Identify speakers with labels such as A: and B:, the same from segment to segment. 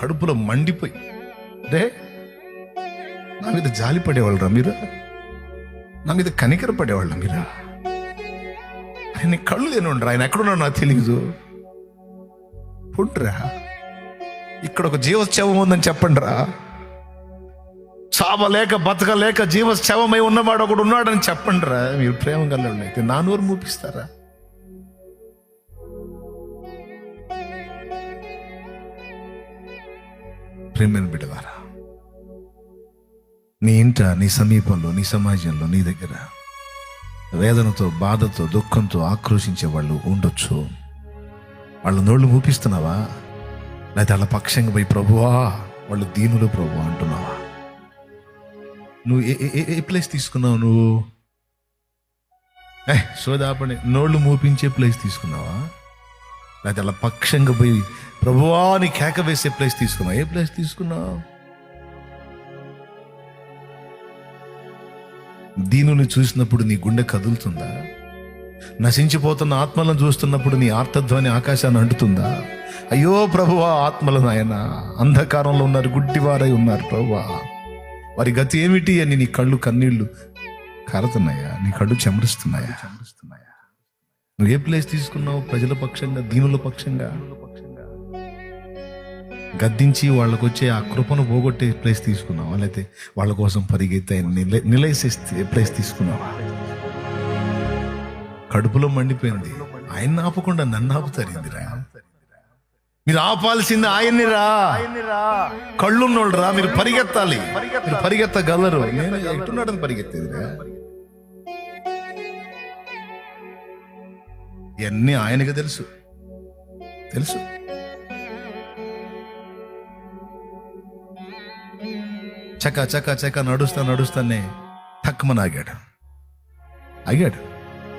A: కడుపులో మండిపోయి. రే నా మీద జాలి పడేవాళ్ళరా మీరు? నా మీద కనికర పడేవాళ్ళ మీరా? ఆయన కళ్ళు లేనుండ్రా ఆయన ఎక్కడున్నాడు నాకు తెలీదు. ఉండ్రా ఇక్కడ ఒక జీవశవం ఉందని చెప్పండి రా. చావలేక బతకలేక జీవశవమై ఉన్నవాడు ఒకడు ఉన్నాడని చెప్పండి రా. మీరు ప్రేమ గల్లండి అయితే నా నోరు మూపిస్తారా? ప్రేమైన బిడ్డవారా నీ ఇంట నీ సమీపంలో నీ సమాజంలో నీ దగ్గర వేదనతో బాధతో దుఃఖంతో ఆక్రోషించే వాళ్ళు ఉండొచ్చు. వాళ్ళ నోళ్ళు మూపిస్తున్నావా? లేదా వాళ్ళ పక్షంగా పోయి ప్రభువా వాళ్ళు దీనులు ప్రభు అంటున్నావా? నువ్వు ఏ ఏ- ఏ- ప్లేస్ తీసుకున్నావు నువ్వు? ఏ సోదాపడి నోళ్ళు మూపించే ప్లేస్ తీసుకున్నావా? లేకపోతే అలా పక్షంగా పోయి ప్రభువా అని కేక వేసే ప్లేస్ తీసుకున్నావు? ఏ ప్లేస్ తీసుకున్నావు? దీనుని చూసినప్పుడు నీ గుండె కదులుతుందా? నశించిపోతున్న ఆత్మలను చూస్తున్నప్పుడు నీ ఆర్తధ్వని ఆకాశాన్ని అంటుతుందా? అయ్యో ప్రభువా ఆత్మలు నాయన అంధకారంలో ఉన్నారు గుడ్డివారై ఉన్నారు ప్రభువా. వారి గతి ఏమిటి అని నీ కళ్ళు కన్నీళ్ళు కారుతున్నాయా? నీ కళ్ళు చెమరుస్తున్నాయా చెమరుస్తున్నాయా? నువ్వు ఏ ప్లేస్ తీసుకున్నావు? ప్రజల పక్షంగా దీనుల పక్షంగా? గద్దించి వాళ్ళకు వచ్చే ఆ కృపను పోగొట్టే ప్లేస్ తీసుకున్నావా? లేకపోతే వాళ్ళ కోసం పరిగెత్తే నిల ప్లేస్ తీసుకున్నావా? కడుపులో మండిపోయింది. ఆయన ఆపకుండా నన్ను ఆపుతారిందిరా? మీరు ఆపాల్సింది ఆయన్ని రా కళ్ళున్నోళ్ళు రా మీరు పరిగెత్తాలి. మీరు పరిగెత్తగలరు. నేను ఎట్టున్నాడని పరిగెత్తేదిరా? ఇవన్నీ ఆయనకి తెలుసు. తెలుసు. చక చక చక నడుస్తా నడుస్తానే తక్కువ ఆగాడు ఆగాడు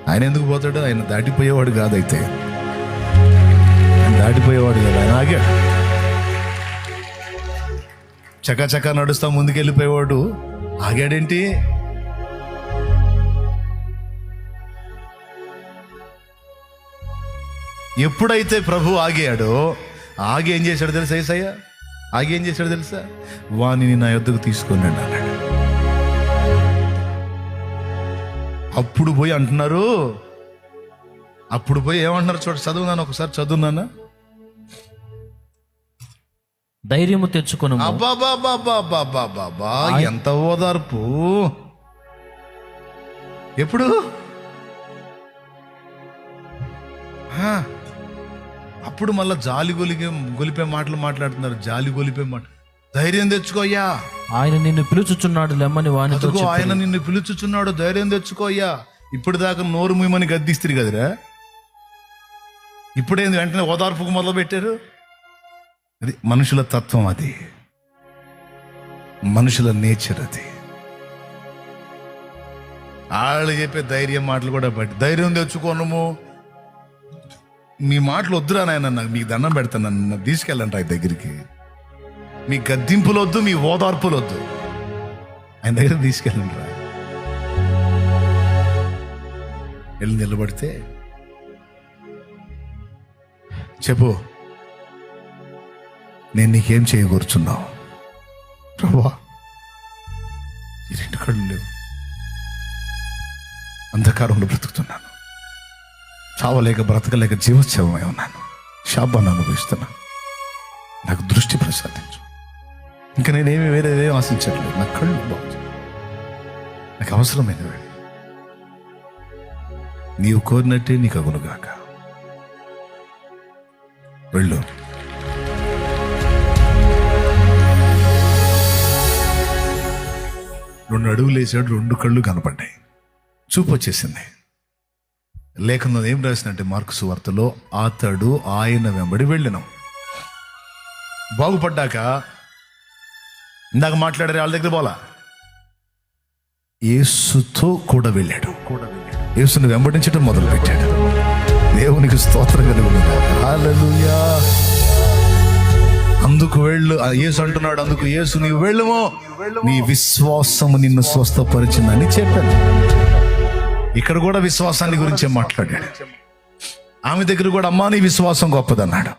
A: ఆయన ఎందుకు పోతాడు? ఆయన దాటిపోయేవాడు కాదైతే. ఆయన దాటిపోయేవాడు కాదు. ఆయన ఆగాడు. చక చక నడుస్తా ముందుకెళ్ళిపోయేవాడు. ఆగాడేంటి? ఎప్పుడైతే ప్రభు ఆగాడో ఆగి ఏం చేశాడు తెలుసా ఏసయ్య? ఆగి ఏం చేశాడు తెలుసా? వాణిని నా యొద్దకు తీసుకొని అన్నాడు. అప్పుడు పోయి అంటున్నారు అప్పుడు పోయి ఏమంటున్నారు చూడ చదువునాను ఒకసారి చదువునానా
B: ధైర్యము తెచ్చుకొను
A: ఎంత ఓదార్పు. ఎప్పుడు? అప్పుడు మళ్ళా జాలి గొలిగే గొలిపే మాటలు మాట్లాడుతున్నారు. జాలి గొలిపే మాట ధైర్యం తెచ్చుకోయ్యా
B: ఆయన నిన్ను పిలుచుచున్నాడు లెమ్మని వానితో
A: అదిగో ఆయన నిన్ను పిలుచుచున్నాడు. ధైర్యం తెచ్చుకోయ్యా ఇప్పుడు దాకా నోరు ముయ్యమని గద్దిస్తారు కదరా? ఇప్పుడేంది వెంటనే ఓదార్పుకు మొదలు పెట్టారు అది మనుషుల తత్వం అది. మనుషుల నేచర్ అది. వాళ్ళు చెప్పే ధైర్యం మాటలు కూడా బట్టి. ధైర్యం తెచ్చుకోనము మీ మాటలు వద్దురా నాయన నాకు మీకు దండం పెడతాను నన్ను తీసుకెళ్ళండి ఆయన దగ్గరికి. మీ గద్దింపులు వద్దు మీ ఓదార్పులు వద్దు. ఆయన దగ్గర తీసుకెళ్ళండి రా. వెళ్ళి నిలబడితే చెప్పు నేను నీకేం చేయకూర్చున్నావు ప్రభా ఈ రెండు కళ్ళు లేవు. అంధకారంలో బ్రతుకుతున్నాను. చావలేక బ్రతకలేక జీవోత్సవమై ఉన్నాను. శాపాన్ని అనుభవిస్తున్నాను నాకు దృష్టి ప్రసాదించు. ఇంకా నేనేమి వేరే ఆశించట్లేదు. నా కళ్ళు బాగు నాకు అవసరమైనవి. నీవు కోరినట్టే నీకు అగునుగాక వెళ్ళు. రెండు అడుగులు వేసాడు రెండు కళ్ళు కనపడ్డాయి. చూపు వచ్చేసింది లేఖనంలో ఏం రాసినట్టే మార్క్స్ వార్తలో? అతడు ఆయన వెంబడి వెళ్ళినాం. బాగుపడ్డాక ఇందాక మాట్లాడారు వాళ్ళ దగ్గర పోలా? యేసుతో కూడా వెళ్ళాడు. యేసుని వెంబడించడం మొదలు పెట్టాడు దేవునికి స్తోత్రం కలుగుతుంది అందుకు వెళ్ళు. ఆ యేసు అంటున్నాడు అందుకు యేసు నీవు వెళ్ళుమో. నీ విశ్వాసము నిన్ను స్వస్థపరిచిందని చెప్పాను. ఇక్కడ కూడా విశ్వాసాన్ని గురించే మాట్లాడాడు. ఆమె దగ్గర కూడా అమ్మా నీ విశ్వాసం గొప్పదన్నాడు.